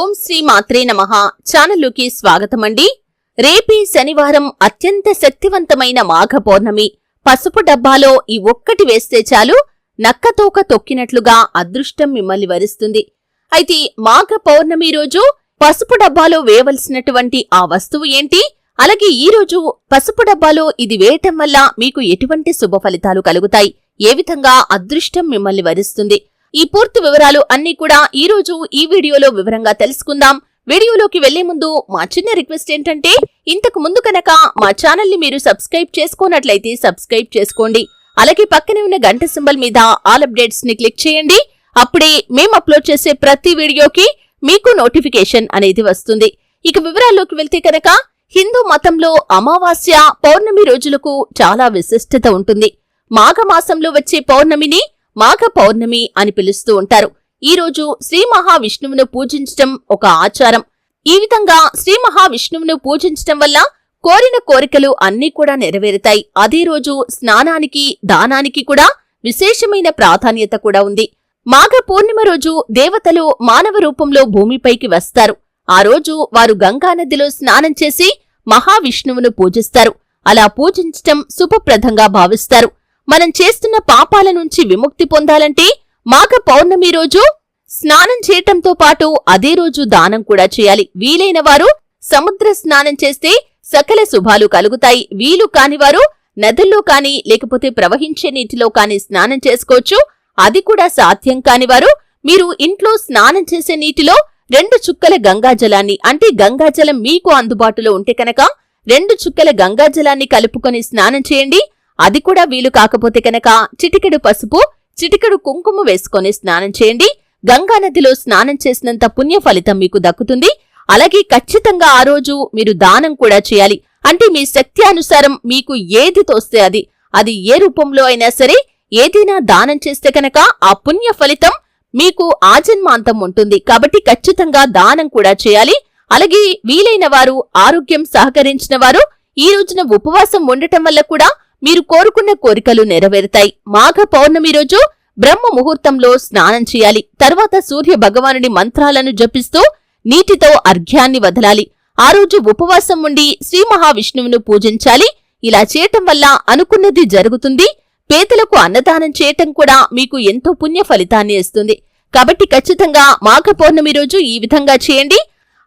ఓం శ్రీ మాత్రే నమ. ఛానల్లోకి స్వాగతమండి. రేపీ శనివారం అత్యంత శక్తివంతమైన మాఘ పౌర్ణమి. పసుపు డబ్బాలో ఈ ఒక్కటి వేస్తే చాలు నక్కతోక తొక్కినట్లుగా అదృష్టం మిమ్మల్ని వరిస్తుంది. అయితే మాఘ పౌర్ణమి రోజు పసుపు డబ్బాలో వేయవలసినటువంటి ఆ వస్తువు ఏంటి? అలాగే ఈ రోజు పసుపు డబ్బాలో ఇది వేయటం వల్ల మీకు ఎటువంటి శుభ ఫలితాలు కలుగుతాయి? ఏ విధంగా అదృష్టం మిమ్మల్ని వరిస్తుంది? ఈ పూర్తి వివరాలు అన్ని కూడా ఈ రోజు ఈ వీడియోలో వివరంగా తెలుసుకుందాం. వీడియోలోకి వెళ్ళే ముందు మా చిన్న రిక్వెస్ట్ ఏంటంటే ఇంతకు ముందు కనుక మా ఛానల్ని మీరు సబ్స్క్రైబ్ చేసుకోనట్లయితే సబ్స్క్రైబ్ చేసుకోండి. అలాగే పక్కనే ఉన్న గంట సింబల్ మీద ఆల్ అప్డేట్స్ని క్లిక్ చేయండి. అప్పుడే మేము అప్లోడ్ చేసే ప్రతి వీడియోకి మీకు నోటిఫికేషన్ అనేది వస్తుంది. ఇక వివరాల్లోకి వెళ్తే కనుక హిందూ మతంలో అమావాస్య పౌర్ణమి రోజులకు చాలా విశిష్టత ఉంటుంది. మాఘమాసంలో వచ్చే పౌర్ణమిని మాఘ పౌర్ణమి అని పిలుస్తూ ఉంటారు. ఈ రోజు శ్రీ మహావిష్ణువును పూజించటం ఒక ఆచారం. ఈ విధంగా శ్రీ మహావిష్ణువును పూజించటం వల్ల కోరిన కోరికలు అన్నీ కూడా నెరవేరుతాయి. అదే రోజు స్నానానికి దానానికి కూడా విశేషమైన ప్రాధాన్యత కూడా ఉంది. మాఘ పూర్ణిమ రోజు దేవతలు మానవ రూపంలో భూమిపైకి వస్తారు. ఆ రోజు వారు గంగానదిలో స్నానం చేసి మహావిష్ణువును పూజిస్తారు. అలా పూజించటం శుభప్రదంగా భావిస్తారు. మనం చేస్తున్న పాపాల నుంచి విముక్తి పొందాలంటే మాఘ పౌర్ణమి రోజు స్నానం చేయటంతో పాటు అదే రోజు దానం కూడా చేయాలి. వీలైన వారు సముద్ర స్నానం చేస్తే సకల శుభాలు కలుగుతాయి. వీలు కానివారు నదుల్లో కాని లేకపోతే ప్రవహించే నీటిలో కాని స్నానం చేసుకోవచ్చు. అది కూడా సాధ్యం కానివారు మీరు ఇంట్లో స్నానం చేసే నీటిలో రెండు చుక్కల గంగాజలాన్ని అంటే గంగాజలం మీకు అందుబాటులో ఉంటే కనుక రెండు చుక్కల గంగాజలాన్ని కలుపుకొని స్నానం చేయండి. అది కూడా వీలు కాకపోతే కనుక చిటికెడు పసుపు చిటికెడు కుంకుమ వేసుకొని స్నానం చేయండి. గంగానదిలో స్నానం చేసినంత పుణ్య ఫలితం మీకు దక్కుతుంది. అలాగే ఖచ్చితంగా ఆ రోజు మీరు దానం కూడా చేయాలి. అంటే మీ శక్తి అనుసారం మీకు ఏది తోస్తే అది. అది ఏ రూపంలో అయినా సరే ఏదైనా దానం చేస్తే కనుక ఆ పుణ్య ఫలితం మీకు ఆజన్మాంతం ఉంటుంది. కాబట్టి ఖచ్చితంగా దానం కూడా చేయాలి. అలాగే వీలైన వారు ఆరోగ్యం సహకరించిన వారు ఈ రోజున ఉపవాసం ఉండటం వల్ల కూడా మీరు కోరుకున్న కోరికలు నెరవేరుతాయి. మాఘ పౌర్ణమి రోజు బ్రహ్మ ముహూర్తంలో స్నానం చేయాలి. తర్వాత సూర్య భగవానుడి మంత్రాలను జపిస్తూ నీటితో అర్ఘ్యాన్ని వదలాలి. ఆ రోజు ఉపవాసం ఉండి శ్రీ మహావిష్ణువును పూజించాలి. ఇలా చేయటం వల్ల అనుకున్నది జరుగుతుంది. పేదలకు అన్నదానం చేయటం కూడా మీకు ఎంతో పుణ్య ఫలితాన్ని ఇస్తుంది. కాబట్టి ఖచ్చితంగా మాఘ పౌర్ణమి రోజు ఈ విధంగా చేయండి.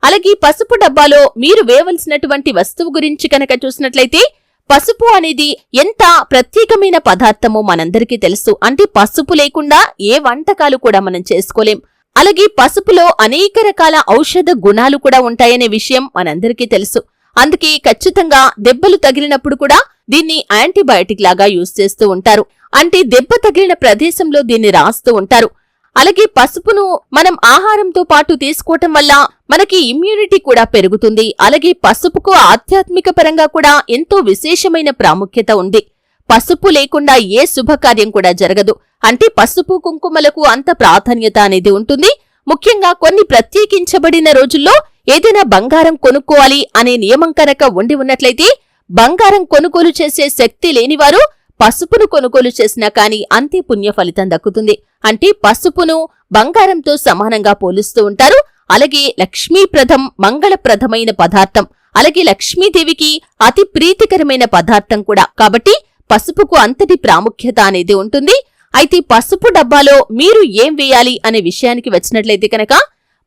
అలాగే పసుపు డబ్బాలో మీరు వేయవలసినటువంటి వస్తువు గురించి కనుక చూసినట్లయితే పసుపు అనేది ఎంత ప్రత్యేకమైన పదార్థమో మనందరికీ తెలుసు. అంటే పసుపు లేకుండా ఏ వంటకాలు కూడా మనం చేసుకోలేం. అలాగే పసుపులో అనేక రకాల ఔషధ గుణాలు కూడా ఉంటాయనే విషయం మనందరికీ తెలుసు. అందుకే ఖచ్చితంగా దెబ్బలు తగిలినప్పుడు కూడా దీన్ని యాంటీబయాటిక్ లాగా యూజ్ చేస్తూ ఉంటారు. అంటే దెబ్బ తగిలిన ప్రదేశంలో దీన్ని రాస్తూ ఉంటారు. అలాగే పసుపును మనం ఆహారంతో పాటు తీసుకోవటం వల్ల మనకి ఇమ్యూనిటీ కూడా పెరుగుతుంది. అలాగే పసుపుకు ఆధ్యాత్మిక పరంగా కూడా ఎంతో విశేషమైన ప్రాముఖ్యత ఉంది. పసుపు లేకుండా ఏ శుభకార్యం కూడా జరగదు. అంటే పసుపు కుంకుమలకు అంత ప్రాధాన్యత అనేది ఉంటుంది. ముఖ్యంగా కొన్ని ప్రత్యేకించబడిన రోజుల్లో ఏదైనా బంగారం కొనుక్కోవాలి అనే నియమం కనుక ఉండి ఉన్నట్లయితే బంగారం కొనుగోలు చేసే శక్తి లేనివారు పసుపును కొనుగోలు చేసినా కాని అంతే పుణ్య ఫలితం దక్కుతుంది. అంటే పసుపును బంగారంతో సమానంగా పోలుస్తూ ఉంటారు. అలాగే లక్ష్మీప్రదం మంగళప్రదమైన పదార్థం. అలాగే లక్ష్మీదేవికి అతి ప్రీతికరమైన పదార్థం కూడా. కాబట్టి పసుపుకు అంతటి ప్రాముఖ్యత అనేది ఉంటుంది. అయితే పసుపు డబ్బాలో మీరు ఏం వేయాలి అనే విషయానికి వచ్చినట్లయితే కనుక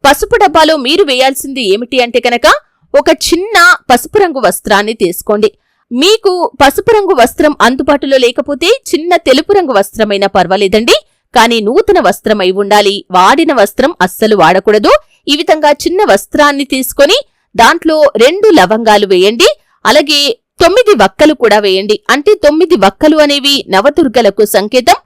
పసుపు డబ్బాలో మీరు వేయాల్సింది ఏమిటి అంటే కనుక ఒక చిన్న పసుపు రంగు వస్త్రాన్ని తీసుకోండి. మీకు పసుపు రంగు వస్త్రం అందుబాటులో లేకపోతే చిన్న తెలుపు రంగు వస్త్రమైనా పర్వాలేదండి. కానీ నూతన వస్త్రం అయి ఉండాలి. వాడిన వస్త్రం అస్సలు వాడకూడదు. ఈ విధంగా చిన్న వస్త్రాన్ని తీసుకొని దాంట్లో రెండు లవంగాలు వేయండి. అలాగే తొమ్మిది వక్కలు కూడా వేయండి. అంటే తొమ్మిది వక్కలు అనేవి నవదుర్గలకు సంకేతం.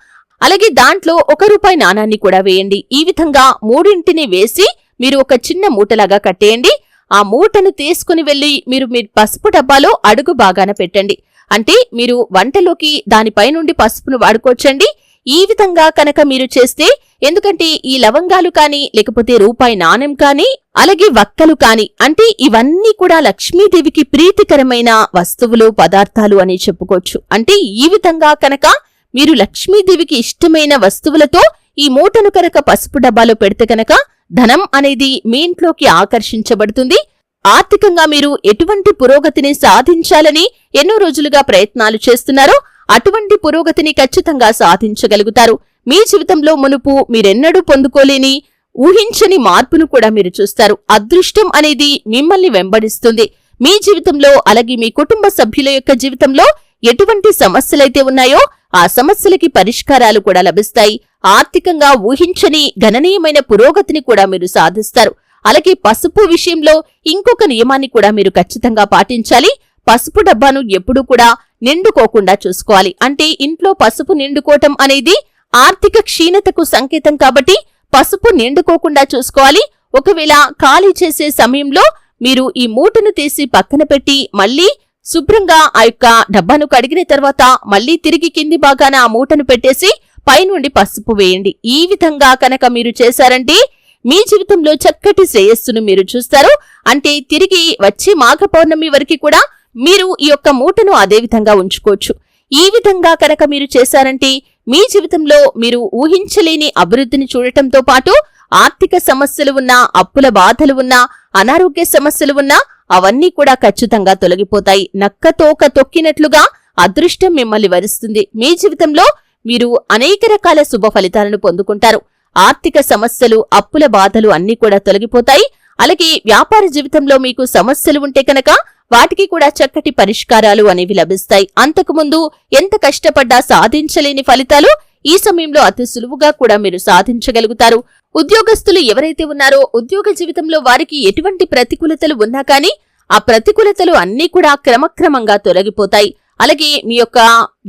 అలాగే దాంట్లో ఒక రూపాయి నాణాన్ని కూడా వేయండి. ఈ విధంగా మూడింటిని వేసి మీరు ఒక చిన్న మూటలాగా కట్టేయండి. ఆ మూటను తీసుకుని వెళ్ళి మీరు మీ పసుపు డబ్బాలో అడుగు బాగాన పెట్టండి. అంటే మీరు వంటలోకి దానిపై నుండి పసుపును వాడుకోవచ్చండి. ఈ విధంగా కనుక మీరు చేస్తే ఎందుకంటే ఈ లవంగాలు కాని లేకపోతే రూపాయి నాణెం కాని అలాగే వక్కలు కాని అంటే ఇవన్నీ కూడా లక్ష్మీదేవికి ప్రీతికరమైన వస్తువులు పదార్థాలు అని చెప్పుకోవచ్చు. అంటే ఈ విధంగా కనుక మీరు లక్ష్మీదేవికి ఇష్టమైన వస్తువులతో ఈ మూటను కనుక పసుపు డబ్బాలో పెడితే కనుక ధనం అనేది మీ ఇంట్లోకి ఆకర్షించబడుతుంది. ఆర్థికంగా మీరు ఎటువంటి పురోగతిని సాధించాలని ఎన్నో రోజులుగా ప్రయత్నాలు చేస్తున్నారో అటువంటి పురోగతిని ఖచ్చితంగా సాధించగలుగుతారు. మీ జీవితంలో మునుపు మీరెన్నడూ పొందుకోలేని ఊహించని మార్పును కూడా మీరు చూస్తారు. అదృష్టం అనేది మిమ్మల్ని వెంబడిస్తుంది. మీ జీవితంలో అలాగే మీ కుటుంబ సభ్యుల యొక్క జీవితంలో ఎటువంటి సమస్యలైతే ఉన్నాయో ఆ సమస్యలకి పరిష్కారాలు కూడా లభిస్తాయి. ఆర్థికంగా ఊహించని గణనీయమైన పురోగతిని కూడా మీరు సాధిస్తారు. అలాగే పసుపు విషయంలో ఇంకొక నియమాన్ని కూడా మీరు ఖచ్చితంగా పాటించాలి. పసుపు డబ్బాను ఎప్పుడూ కూడా నిండుకోకుండా చూసుకోవాలి. అంటే ఇంట్లో పసుపు నిండుకోవటం అనేది ఆర్థిక క్షీణతకు సంకేతం కాబట్టి పసుపు నిండుకోకుండా చూసుకోవాలి. ఒకవేళ ఖాళీ చేసే సమయంలో మీరు ఈ మూటను తీసి పక్కన పెట్టి మళ్ళీ శుభ్రంగా ఆ యొక్క డబ్బాను కడిగిన తర్వాత మళ్ళీ తిరిగి కింది భాగాన ఆ మూటను పెట్టేసి పైనుండి పసుపు వేయండి. ఈ విధంగా కనుక మీరు చేశారంటే మీ జీవితంలో చక్కటి శ్రేయస్సును మీరు చూస్తారు. అంటే తిరిగి వచ్చే మాఘ పౌర్ణమి వరకు కూడా మీరు ఈ యొక్క మూటను అదే విధంగా ఉంచుకోవచ్చు. ఈ విధంగా కనుక మీరు చేశారంటే మీ జీవితంలో మీరు ఊహించలేని అభివృద్ధిని చూడటంతో పాటు ఆర్థిక సమస్యలు ఉన్నా అప్పుల బాధలు ఉన్నా అనారోగ్య సమస్యలు ఉన్నా అవన్నీ కూడా ఖచ్చితంగా తొలగిపోతాయి. నక్కతోక తొక్కినట్లుగా అదృష్టం మిమ్మల్ని వరిస్తుంది. మీ జీవితంలో మీరు అనేక రకాల శుభ ఫలితాలను పొందుకుంటారు. ఆర్థిక సమస్యలు అప్పుల బాధలు అన్నీ కూడా తొలగిపోతాయి. అలాగే వ్యాపార జీవితంలో మీకు సమస్యలు ఉంటే కనుక వాటికి కూడా చక్కటి పరిష్కారాలు అనేవి లభిస్తాయి. అంతకుముందు ఎంత కష్టపడ్డా సాధించలేని ఫలితాలు ఈ సమయంలో అతి సులువుగా కూడా మీరు సాధించగలుగుతారు. ఉద్యోగస్తులు ఎవరైతే ఉన్నారో ఉద్యోగ జీవితంలో వారికి ఎటువంటి ప్రతికూలతలు ఉన్నా కానీ ఆ ప్రతికూలతలు అన్నీ కూడా క్రమక్రమంగా తొలగిపోతాయి. అలాగే మీ యొక్క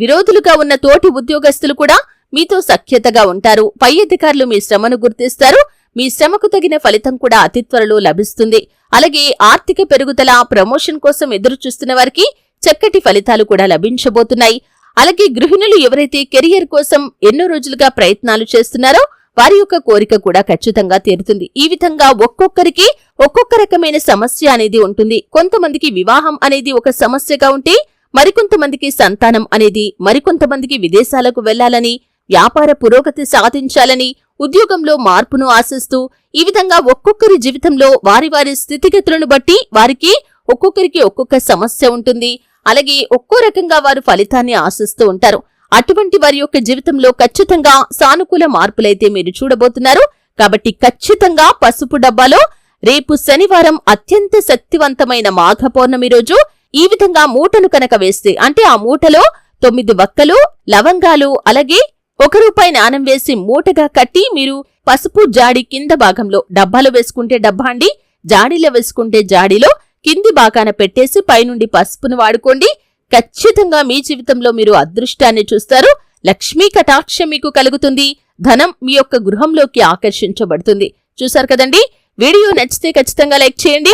విరోధులుగా ఉన్న తోటి ఉద్యోగస్తులు కూడా మీతో సఖ్యతగా ఉంటారు. పై అధికారులు మీ శ్రమను గుర్తిస్తారు. మీ శ్రమకు తగిన ఫలితం కూడా అతి త్వరలో లభిస్తుంది. అలాగే ఆర్థిక పెరుగుదల ప్రమోషన్ కోసం ఎదురు చూస్తున్న వారికి చక్కటి ఫలితాలు కూడా లభించబోతున్నాయి. అలాగే గృహిణులు ఎవరైతే కెరియర్ కోసం ఎన్నో రోజులుగా ప్రయత్నాలు చేస్తున్నారో వారి యొక్క కోరిక కూడా ఖచ్చితంగా తీరుతుంది. ఈ విధంగా ఒక్కొక్కరికి ఒక్కొక్క రకమైన సమస్య అనేది ఉంటుంది. కొంతమందికి వివాహం అనేది ఒక సమస్యగా ఉంటే మరికొంతమందికి సంతానం అనేది మరికొంతమందికి విదేశాలకు వెళ్ళాలని వ్యాపార పురోగతి సాధించాలని ఉద్యోగంలో మార్పును ఆశిస్తూ ఈ విధంగా ఒక్కొక్కరి జీవితంలో వారి వారి స్థితిగతులను బట్టి వారికి ఒక్కొక్కరికి ఒక్కొక్క సమస్య ఉంటుంది. అలాగే ఒక్కో రకంగా వారు ఫలితాన్ని ఆశిస్తూ ఉంటారు. అటువంటి వారి యొక్క జీవితంలో ఖచ్చితంగా సానుకూల మార్పులైతే మీరు చూడబోతున్నారు. కాబట్టి ఖచ్చితంగా పసుపు డబ్బాలో రేపు శనివారం అత్యంత శక్తివంతమైన మాఘ పౌర్ణమి రోజు ఈ విధంగా మూటను కనుక వేస్తే అంటే ఆ మూటలో తొమ్మిది వక్కలు లవంగాలు అలాగే ఒక రూపాయి నాణం వేసి మూటగా కట్టి మీరు పసుపు జాడి కింద భాగంలో డబ్బాలో వేసుకుంటే డబ్బా అండి జాడీలో వేసుకుంటే జాడీలో కింది భాగాన పెట్టేసి పైనుండి పసుపును వాడుకోండి. ఖచ్చితంగా మీ జీవితంలో మీరు అదృష్టాన్ని చూస్తారు. లక్ష్మీ కటాక్షం మీకు కలుగుతుంది. ధనం మీ యొక్క గృహంలోకి ఆకర్షించబడుతుంది. చూసారు కదండి? వీడియో నచ్చితే ఖచ్చితంగా లైక్ చేయండి.